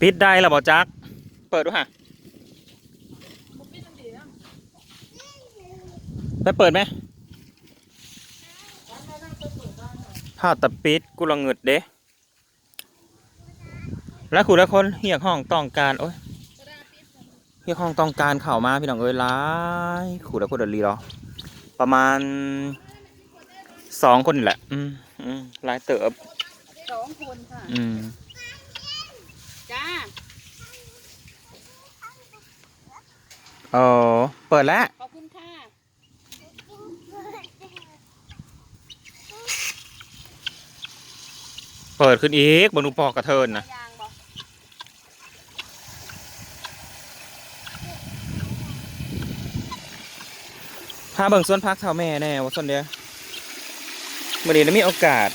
ปิดได้แล้วบ่จัก เปิดดูฮะได้เปิดไหมถ้าแตะปิดกูละเงิดเด้แล้วคุณละคนเรียกห้องต้องการโอ้ยเรียกห้องต้องการเข่ามาพี่น้องเอ้ยหลายขู่แล้วคนเดลีหรอประมาณสองคนนี่แหละ อืมอืมหลายเติบสองคนค่ะอืม จ้าเออเปิดแล้ว ขอบคุณค่ะเปิดขึ้นอีกบนูปอกกระเทินนะยางบอกพาเบิ่งสวนพักเท่าแม่แน่ว่าส่วนเดียวมื่อนี้ได้มีโอกาส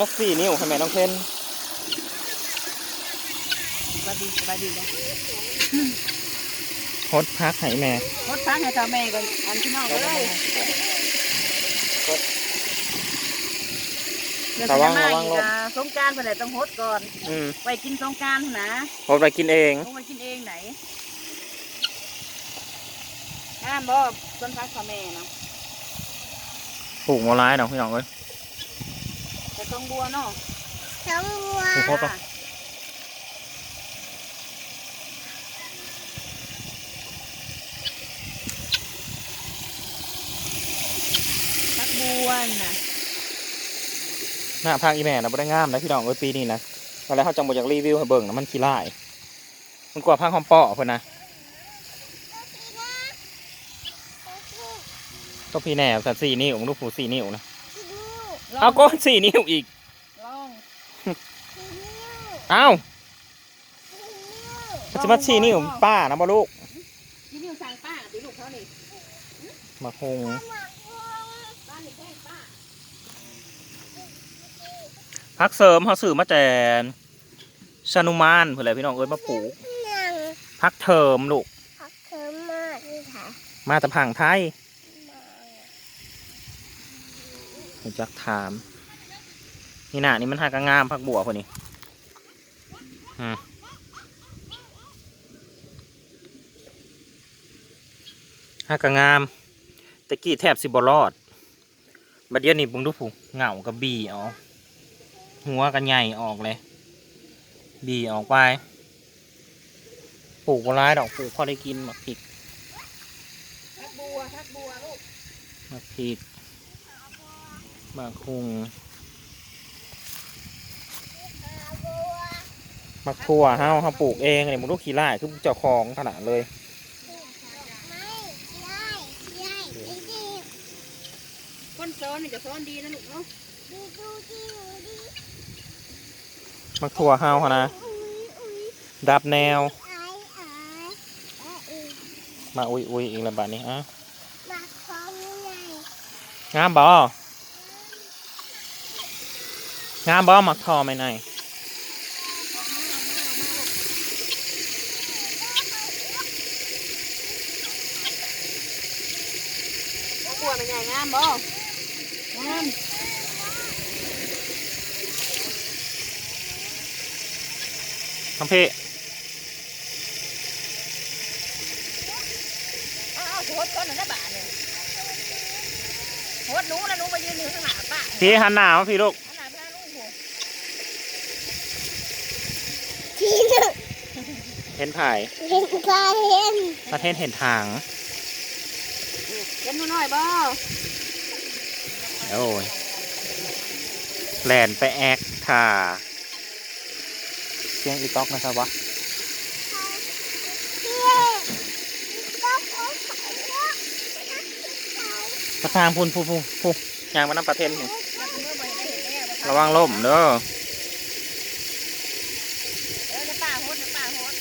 ล็อกสี่นิ้วให้แม่น้องเพน สวัสดีสวัสดีนะฮดพักให้แม่รถพักให้ทำแม่ก่อนอันที่นอกเลยเดี๋ยวระวังจะมาระวังอีกลมอะสงกรารไปไหนต้องฮดก่อน อืมไปกินสงกรารนะฮดไปกินเองต้องไปกินเองไหนงามบ่ต้นพักทำแม่นะปลูกมาร้ายดอกพี่น้องเอ้ยแต่ต้องบัวเนาะทั้งวัว ปลูกฮดปะพักบั วน่ะหน้าพักอีแม่นะบ่ได้งามนะพี่น้องเอ้ยปีนี้นะตอนแรกเขาจังบ่อยากรีวิวให้เบิ่งนะมันขี้ร้าย มันกว่าพักหอมเปาะเพิ่นนะก็พี่แหน่สัตว์สี่นิ้วมึงดูผูสี่นิ้วนะลงเอาก็สี่นิ้วอีกลองเอ้าจะมาสี่นิ้วป้านะบ่ลูกที่นิ้วสั่งป้าตีลูกเขานี่มาคง พักเสริมเขาสื่อมาแต่ชานุมานเพื่ออะไรพี่น้องเอ้ยมาปลูกนั่งพักเทอมลูกพักเธอมากเลยค่ะมาแต่ผังไทยผมจักถาม นี่น่ะนี่มันหากระงามพักบัวคนนี้อืมหากระงามตะกี้แทบสิบรอด บัดเดี๋ยวนี้เบุงดูผูเหงากระบี่เอาหัวกันใหญ่ออกเลย บีออกไปปลูกร้ายดอกปลูกพอได้กินหมักพริกพักบัวพักบัวลูกหมักพริกหมักคุงหมักถั่วเฮาเฮาปลูกเองเนี่ยมันลูกขี้ไร่คือเจ้าของขนาดเลย ไม่ได้ได้ดีดี คนซ้อนนี่จะซ้อนดีนะลูกเนาะ ดีดูดีดี ห มักถั่วเฮาหั่นนะอุ้ยอุ้ยดับแนวไอ้ไอ้ไอ้อีกมาอุยอุยอีกแล้วบัดนี้อะมาคล้องไงงามบ่งามบ่หมักทอไหมนายพักบัวเป็นไงงามบ่งาม ทำเพ่ อ้าวโหดก้อนหนึ่งได้บาทเนี่ยโหดหนูนะหนูมายื นอยู่ข้างหน้าป้าพี่หันหน้ามาพี่ลูกข้างหน้าพาลูกหัวทีหนึ่งเห็นไผ่เห็นปลาเห็นประเทศเห็นทางเห็นหนูหน่อยบ่โอ้ยแลนไปแอคค่ะเสียงอีต๊อกนะครับวะเย้ต้องเอาไข่แล้วกระทางพุ่นพูพูพูยางมาน้ำประเทศนี่มาถึงเมื่อบ่ได้เห็นแน่บ่ระวังล่มเด้อเออเดี๋ยวป้าโหดเดี๋ยวป้าโหด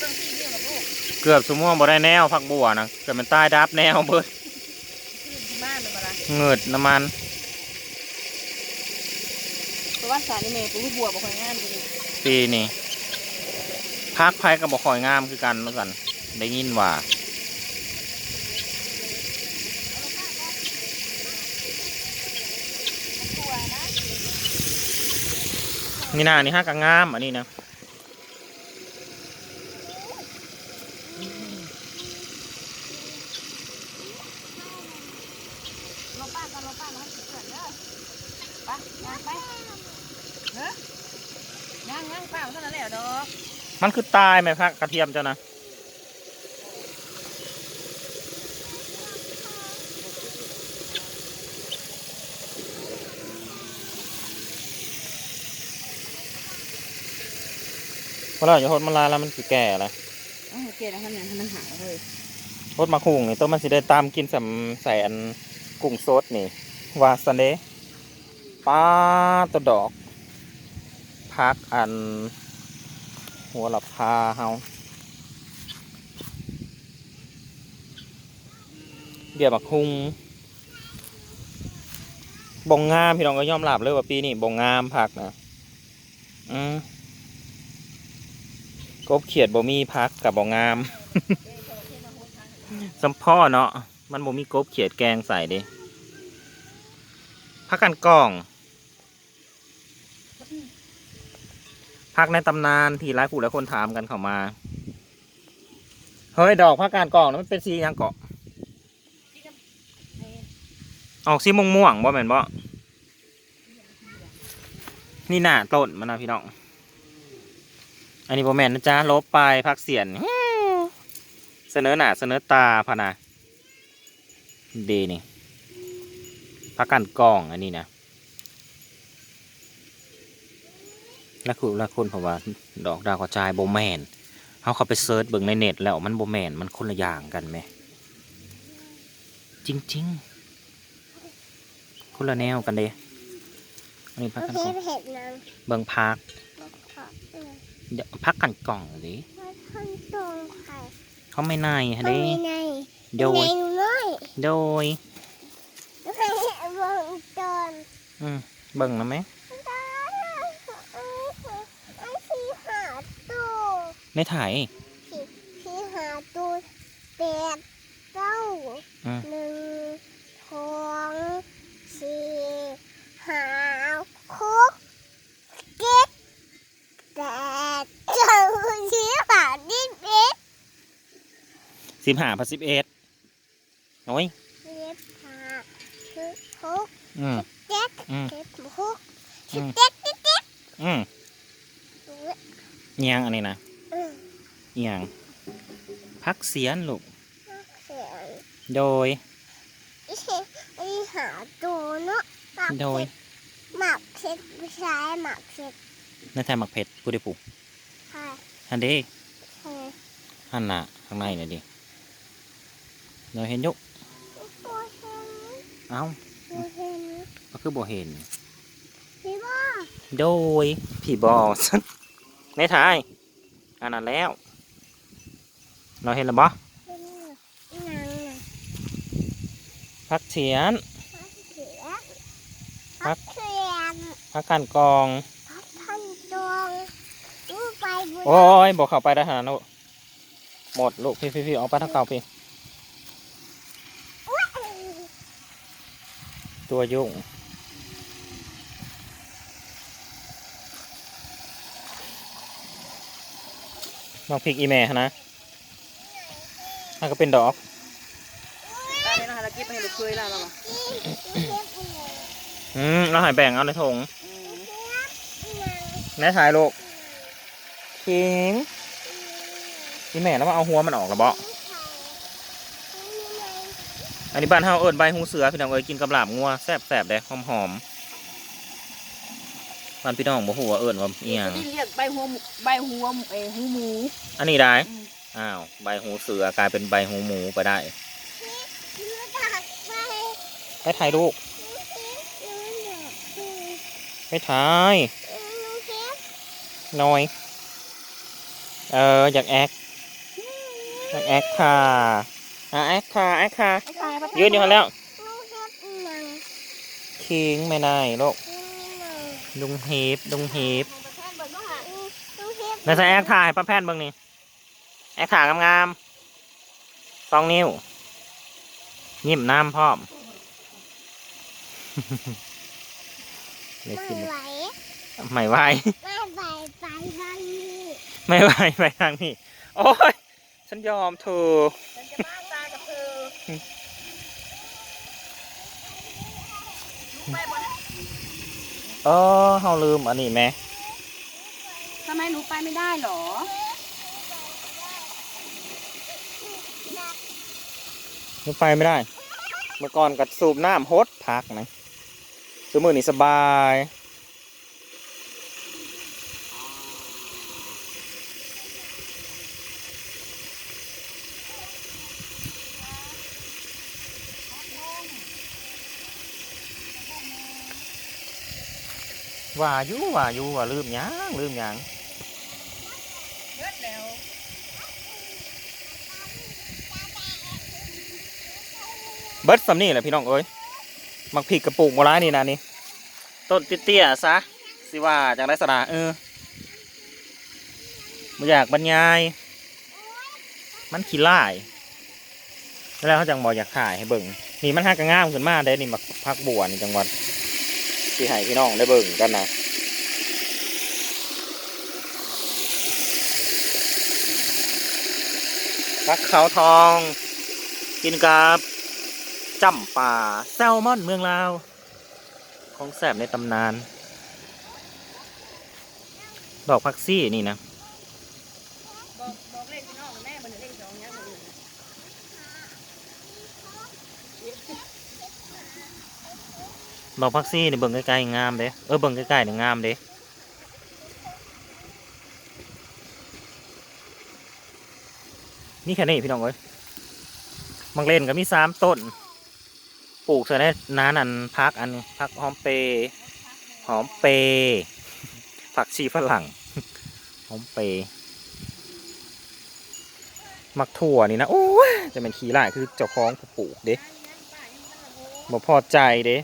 เบิ่งสี่นิ้วกับลูกเกือบสมมติบ่ได้แนวพักบัวนะเกือบมันใต้ดับแนวเบิดขึ้นที่บ้านเลยมาละเงิดน้ำมันเพราะ ว่าสารนี่แม่ปลูกบัวบ่ค่อยงามจริงปีนี่พักไพ่กับบ่คอยงามคือกันแล้วกัน ได้ยินว่าน,นี่นานี่ห้ากงงามอันนี้นะ ลงป้ากันลงป้าแล้วเกิดเด้อไปย่างไปเฮ้ยย่างย่างป้าเท่านั้นแหละดอกมันคือตายไหมพักกระเทียมเจ้านะเพราะเราจะโหดมันลายแล้วมันคือแก่แล้วโอเคแล้วท่านนั้นมันหายเลยโหดมาคุงนี่ตัวมันสิได้ตามกินสำใส่อันกุ้งสดนี่วาซันเดป้าตัวดอก พักอัน หัวละพาเฮาเบียบักคุงบงงามพี่น้องก็ยอมรับเลยว่าปีนี้บงงามพักนะอืมกบเขียดบ่มีพักกับบงงามสมพ่อเนาะมันบ่มีกบเขียดแกงใส่ดิพักกันกล่อง พักในตำนานที่หลายผู้หลายคนถามกันเข้ามา เฮ้ย ดอกพักการกองนั้นมันเป็นสีหยังเกาะ ออกสีม่วงม่วงบ่แม่นบ่ นี่หน้าต้นมันนะพี่น้อง อันนี้บ่แม่นนะจ๊ะลบไปพักเสียน เสนอหน้าเสนอตาพะนะดีนี่พักกันกองอันนี้นะ ละคือและคนเพราะว่าดอกดาวกระจายโบแมนเขาเขาไปเซิร์ชเบิ่งในเน็ตแล้วมันโบแมนมันคนละอย่างกันไหม จริง ๆ คนละแนวกันเด้อันนี้พักโอกันเคกล่องเผ็ดนะเบิ่งพักขอบคุณเดี๋ยวพักกันกล่องดิมาทำตรงไข่เขาไม่นายฮะทำเด้ในในโดยในน้อยโดยให้วงจรอืมเบิ่งนะไหม ตาไอ้ไอ้ที่หาตัว ในถ่ายที่ที่หาตัวแปดเก้าอืมหนึ่งสองสี่ห้าหกเจ็ดแปดเก้าสิบห้าสิบเอ็ดสิบห้าพันสิบเอ็ดโอ้ยสิบห้าสิบหกอืมเจ็ดอืมสิบหกอืสิบมเจ็ดสิบเจ็ดอืมเอียงอันนี้นะ อืมเอียงพักเสียนลูกเสียงโดย อีเห็นอีหาตัวเนาะหมักโดย เผ็ดหมักเผ็ดผู้ชายหมักเผ็ดในไทยหมักเผ็ดผู้ได้ปลูกค่ะฮันเด้ใช่ฮันน่ะข้างในน่ะดิเราเห็นอยุโอ้เห็นเอ้าโอ้เห็นก็คือบ่เห็น พี่ว่าโดยผีบอส ในไทยอันนั้นแล้ว เราเห็นแล้วบ่เห็นหนังน่ะพักเสียนพักเขียนพัพักกเขียนพักกันกองพักทันตรงดูไปบุญโอ้ยบอกเข้าไปได้ขนาดนั้นลูกหมดลูกพี่พี่พี่เอาไปทั้งเก่าพี่ตัวยุ่งน้องพริกอีแม่หั่นนะ นั่นก็เป็นดอกตอนนี้นะคะเราเก็บไปให้ลูกเคยแล้วเราอืมเราหายแบ่งเอาในถุงอืมแม่ถ่ายลูกคิงอีแม่แล้วมาเอาหัวมันออกแล้วบ่อันนี้บ้านเฮาเอิ้นใบหูเสือพี่น้องเอ้ยกินกับลาบงัวแซ่บแซ่บๆเด้หอมหอมๆบ้านพี่น้องบ่ฮู้ว่าเอิ้นว่าอีหยังที่เรียกใบหัวหมูใบหัวเออหูหมูอันนี้ได้ อืม อ้าว ใบหูเสือกลายเป็นใบหูหมูไปได้ไปถ่ายลูกไปถ่ายหน่อย เออ อยากแอคอยากแอคค่ะอะแอคค่ะแอคค่ะไอ้ตายปะยืนอยู่กันแล้วคิงไม่ได้ลูกลุงเฮฟลุงเฮฟแล้วจะแอคถ่ายป้าแพนเบิ่งนี่ แอคถ่ายงามๆสองนิ้วยิ้มน้ำพร้อมเลยไม่กินไหวไม่ไหวไม่ไปไปทางนี้ไม่ไหวไปทางนี้ โอ้ย ฉันยอมเธอฉันจะมาตายกับเธอลุกไปบนเออเฮาลืมอันนี้แม่ทำไมหนูไปไม่ได้หรอ นึกไปไม่ได้ เมื่อก่อนกัดสูบน้ำฮดพักนะสมือนี่สบายว่าอยู่ว่าอยู่ว่าลืมยังลืมยัง เลือดแล้ว เบิร์ดสำนี่แหละพี่น้องเอ้ยมักผิกกระปุกโบราณนี่นะนี่ต้นเตี้ยๆซะสิว่าจังได้สระเออม่อยากบรรยาย มันขี้ล่ายแล้วเขาจังบอกอยากถ่ายให้เบิ่งนี่มันหักกระง่ามขึ้นมาได้นี่มักพักบัวนี่จังหวัดที่ให้พี่น้องได้เบิ่งกันนะพักเขาทอง กินกับ จำป่าแซลมอนเมืองลาว ของแสบในตำนาน ดอกพักซี่นี่นะบอกบอกเลขพี่น้องแม่บนเลขสองเนี้ยมันอยู่ดอกพักซี่เนี่ยเบิ่งใกล้ๆงามเด้เออเบิ่งใกล้ๆนี่ยงามเด้นี่แค่นี้พี่น้องเอ้ยบางเลนก็มีสามต้น ปลูกใส่ในน้านันพักอันนี้พักหอมเปรย์หอมเปรย์ผักชีฝรั่งหอมเปรย์มักถั่วนี่นะโอ้ยจะเป็นขี้ไล่คือเจ้าของผู้ปลูกเด้บ่พอใจเด้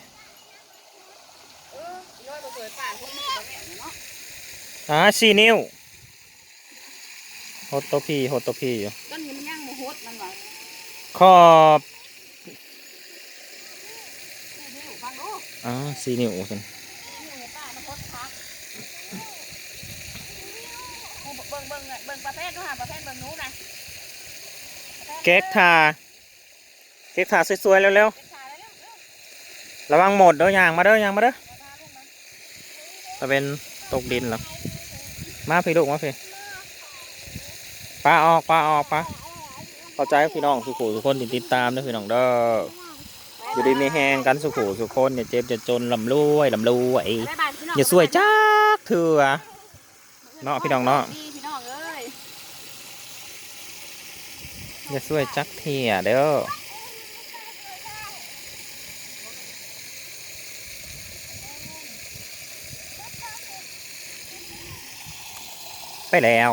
เออย้อยบ่เคยป่านพวกนี้บ่แม่นเนาะอ่าชีนิ้วโฮตโตพีโฮตโตพีอยู่ต้นนี้มันย่างโมโหดมันว่ะขอบ นี่ฟั งดูอ่าชีนิ้วฉันนี่ป้ามันโคตรพักกูเบิ่งเบิ่งเบิ่งประเภทดูหาประเภทเบิ่งหนู้นะเก๊กทาเก๊กทาสวยๆเร็วเก็บขาแล้วเร็วเร็วๆ ระวังหมดเด้อยางมาเด้อยางมาเด้อเอาทาลูกมาจะเป็นตกดินแล้วมาพี่ลูกมาพี่ปลาออกปลาออกปลาเข้าใจพี่น้องสุขุทุกคนที่ติดตามเด้อพี่น้องเด้อ อยู่ดีมีแหงกันสุขุทุกคนอย่าเจ็บอย่าจนลำรวยลำรวยบ๊ายบายพี่น้องอย่าสวยจักเถื่อเนาะพี่น้องเนาะดีพี่น้องเอ้ยอย่าสวยจักเที่ยเด้อไปแล้ว